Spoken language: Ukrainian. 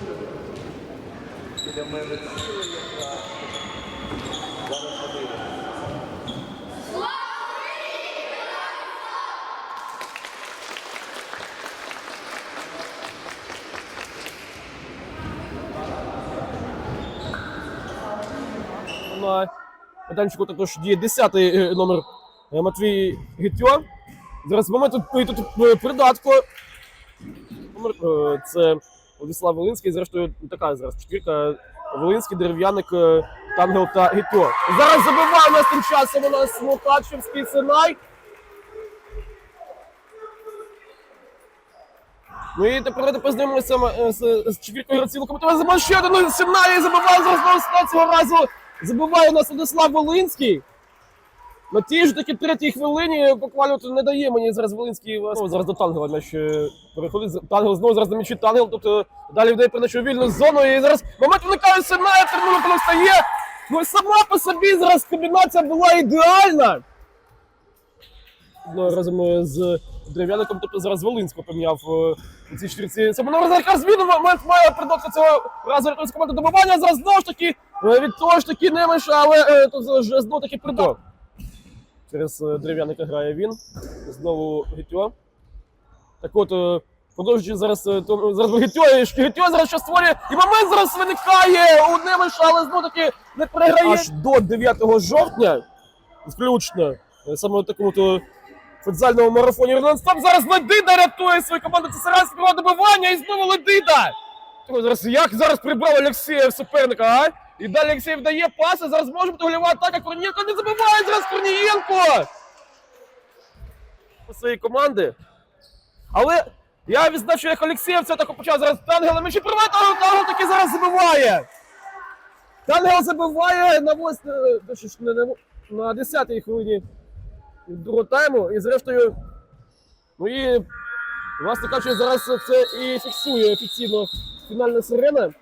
Біля. На майданчику також діє 10-й номер е, Матвій Гетьо. Зараз момент тут, е. Номер е, це Владислав Волинський. Зрештою, така зараз четвірка. Волинський, дерев'яник, е, Тангел та Гетьо. Зараз забиває нас тим часом у нас Мукачевський Синай. Ну і тепер давайте познайомимося е, з, четвіркою гравців локомотива. Забиває ще один Синай забиває зараз знову Синай цього разу. Забиває у нас Владислав Волинський. На тій ж таки третій хвилині буквально тут не дає мені зараз Волинський. Ну, зараз до Тангела м'яч е, переходить. Тангел знову зараз на м'ячі Тангел. Тобто далі вдає передачу вільну зону. І зараз момент виникає Синай, Тернова коли встає. Ну сама по собі зараз комбінація була ідеальна. Ну, разом е, з дерев'яником, тобто зараз Волинського поміняв е, цій четвірці. Це воно якраз зміну момент має придатку цього разу рятується команда добивання. Зараз знову ж таки е, від того ж таки Немеш, але е, тут вже знову таки придаток. Через е, дерев'яника грає він. Знову Гетьо. Так от, е, продовжуючи зараз, е, то, зараз Гетьо, Гетьо зараз що створює. І момент зараз виникає у Немеша, але знову таки не переграє. Аж до 9 жовтня, включно, саме у такому то футзальному марафоні Ренанстоп. Зараз Ледида рятує свою команду. Це Саранське добивання і знову Ледида. Зараз, як зараз прибрав Олексія суперника, а? І далі Олексій дає паси, зараз може бути гольова атака. Корнієнко не забиває зараз Корнієнко! У своєї команди. Але я відзначу, як Олексієв так почав зараз Тангела м'ячі привати, але Тангел таки зараз забиває. Тангел забиває на, вось, е, на 10-й хвилині другого тайму. І зрештою, ну і власне кажучи, зараз це і фіксує офіційно фінальна сирена.